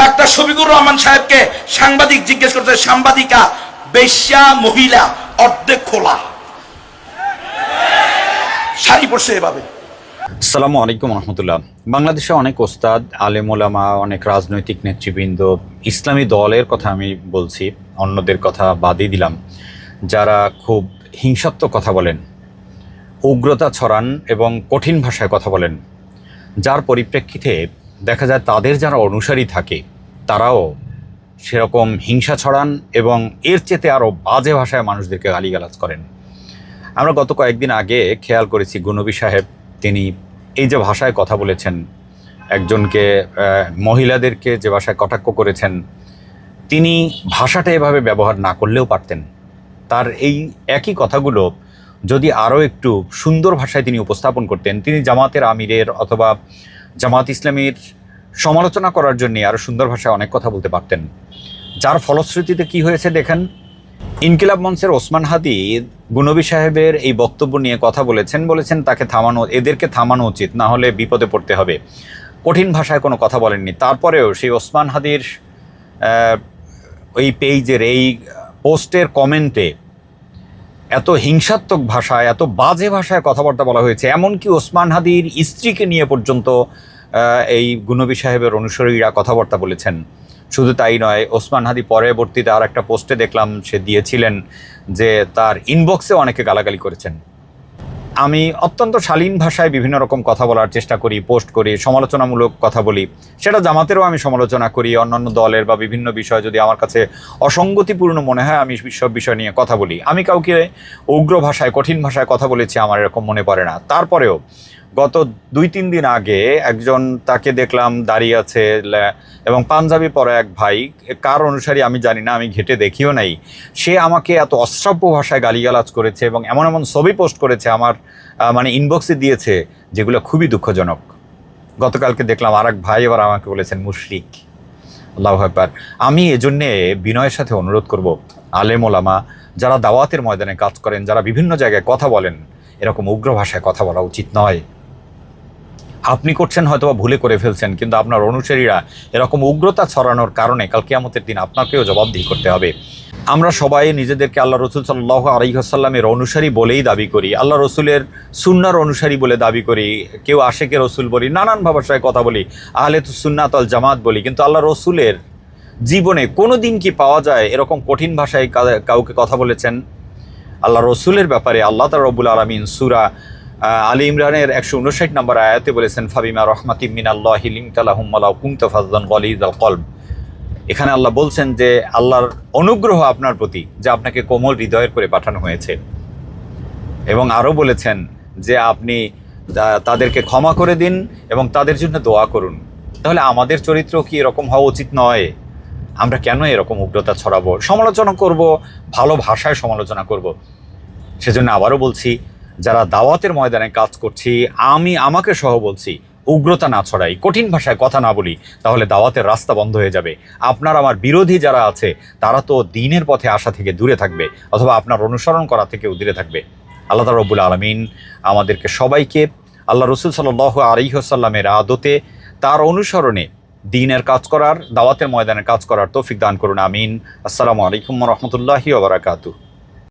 Doctor Shafiqur Rahman সাহেবকে সাংবাদিক জিজ্ঞেস করছে সাংবাদিকা, বেশ্যা মহিলা অর্ধেক খোলা। শাড়ি পরছে এভাবে। আসসালামু আলাইকুম রহমতুল্লাহ। বাংলাদেশে অনেক ওস্তাদ, আলেম ওলামা, অনেক রাজনৈতিক নেতৃবৃন্দ, ইসলামী দলের কথা আমি বলছি, অন্যদের কথা বাদই দিলাম, যারা খুব হিংসাত্মক কথা বলেন, উগ্রতা ছড়ান এবং কঠিন ভাষায় কথা বলেন, যার পরিপ্রেক্ষিতে দেখা যায় তাদের যারা অনুসারী থাকে, তারাও সেরকম হিংসা ছড়ান এবং এর চেতে আরও বাজে ভাষায় মানুষদেরকে গালিগালাজ করেন। আমরা গত কয়েকদিন আগে খেয়াল করেছি গুনবী সাহেব, তিনি এই যে ভাষায় কথা বলেছেন, একজনকে মহিলাদেরকে যে ভাষায় কটাক্ষ করেছেন, তিনি ভাষাটা এভাবে ব্যবহার না করলেও পারতেন। তার এই একই কথাগুলো যদি আরও একটু সুন্দর ভাষায় তিনি উপস্থাপন করতেন, তিনি জামাতের আমিরের অথবা জামাত ইসলামীর সমালোচনা করার জন্য আরও সুন্দর ভাষায় অনেক কথা বলতে পারতেন। যার ফলশ্রুতিতে কি হয়েছে দেখেন? ইনকিলাব মঞ্চের ওসমান হাদি গুনবী সাহেবের এই বক্তব্য নিয়ে কথা বলেছেন বলেছেন তাকে থামানো, এদেরকে থামানো উচিত, না হলে বিপদে পড়তে হবে। কঠিন ভাষায় কোনো কথা বলেননি। তারপরেও সেই ওসমান হাদির ওই পেজের এই পোস্টের কমেন্টে এত হিংসাত্মক ভাষায়, এত বাজে ভাষায় কথাবার্তা বলা হয়েছে, এমনকি ওসমান হাদির স্ত্রীকে নিয়ে পর্যন্ত এই গুণবি সাহেবের অনুসারীরা কথাবার্তা বলেছেন। শুধু তাই নয়, ওসমান হাদি পরবর্তীতে আর একটা পোস্টে দেখলাম, সে দিয়েছিলেন যে তার ইনবক্সে অনেকে গালাগালি করেছেন। আমি অত্যন্ত শালীন ভাষায় বিভিন্ন রকম কথা বলার চেষ্টা করি, পোস্ট করি, সমালোচনামূলক কথা বলি। সেটা জামাতেরও আমি সমালোচনা করি, অন্যান্য দলের বা বিভিন্ন বিষয় যদি আমার কাছে অসঙ্গতিপূর্ণ মনে হয়, আমি সব বিষয় নিয়ে কথা বলি। আমি কাউকে উগ্র ভাষায়, কঠিন ভাষায় কথা বলেছি, আমার এরকম মনে পড়ে না। তারপরেও গত দুই, তিন দিন আগে একজন তাকে দেখলাম দাঁড়িয়ে আছে এবং পাঞ্জাবি পরা এক ভাই, কার অনুসারী আমি জানি না, আমি ঘেটে দেখিও নাই। সে আমাকে এত অশ্রাব্য ভাষায় গালিগালাজ করেছে এবং এমন এমন ছবি পোস্ট করেছে আমার মানে ইনবক্সে দিয়েছে, যেগুলো খুবই দুঃখজনক। গতকালকে দেখলাম আর এক ভাই এবার আমাকে বলেছেন, মুশরিক, আল্লাহ একবার আমি এজন্যে বিনয়ের সাথে অনুরোধ করব, আলেম ওলামা, যারা দাওয়াতের ময়দানে কাজ করেন, যারা বিভিন্ন জায়গায় কথা বলেন, এরকম উগ্র ভাষায় কথা বলা উচিত নয়। আপনি করছেন হয়তো ভুলে করে ফেলছেন, কিন্তু আপনার অনুসারীরা এরকম উগ্রতা ছড়ানোর কারণে কাল কিয়ামতের দিন আপনাকেও জবাবদিহি করতে হবে। আমরা সবাই নিজেদেরকে আল্লাহ রসুল সাল্লাহ আলহিহাসাল্লামের অনুসারী বলেই দাবি করি, আল্লাহ রসুলের সুন্নার অনুসারী বলে দাবি করি, কেউ আশেকে রসুল বলি, নানান ভাষায় কথা বলি আহলে তো সুন্নাত আল জামাত বলি, কিন্তু আল্লাহ রসুলের জীবনে কোনো দিন কি পাওয়া যায় এরকম কঠিন ভাষায় কাউকে কথা বলেছেন? আল্লাহ রসুলের ব্যাপারে আল্লাহ তার রব্বুল আলমিন সুরা আলী ইমরানের একশো উনষাট নম্বর আয়াতে বলেছেন, ফাবিমা রহমাতিম মিনাল্লাহ লিমতালাহুম্মালাউ কুনতা ফাজ্জান গলিজাল কলব। এখানে আল্লাহ বলছেন যে, আল্লাহর অনুগ্রহ আপনার প্রতি, যে আপনাকে কোমল হৃদয়ের করে পাঠানো হয়েছে। এবং আরও বলেছেন যে, আপনি তাদেরকে ক্ষমা করে দিন এবং তাদের জন্য দোয়া করুন। তাহলে আমাদের চরিত্র কি এরকম হওয়া উচিত নয়? আমরা কেন এরকম উগ্রতা ছড়াবো? সমালোচনা করব, ভালো ভাষায় সমালোচনা করব। সেজন্য আবারও বলছি যারা দাওয়াতের ময়দানে কাজ করছি, আমি আমাকে সহ বলছি, উগ্রতা না ছড়াই, কঠিন ভাষায় কথা না বলি, তাহলে দাওয়াতের রাস্তা বন্ধ হয়ে যাবে। আপনার আমার বিরোধী যারা আছে, তারা তো দিনের পথে আসা থেকে দূরে থাকবে, অথবা আপনার অনুসরণ করা থেকেও দূরে থাকবে। আল্লাহ রব্বুল আলমিন আমাদেরকে সবাইকে, আল্লাহ রসুল সাল আলিহাসাল্লামের আদতে, তার অনুসরণে দিনের কাজ করার, দাওয়াতের ময়দানে কাজ করার তৌফিক দান করুন, আমিন। আসসালামু আলাইকুম রহমতুল্লাহি ওবরাকাতু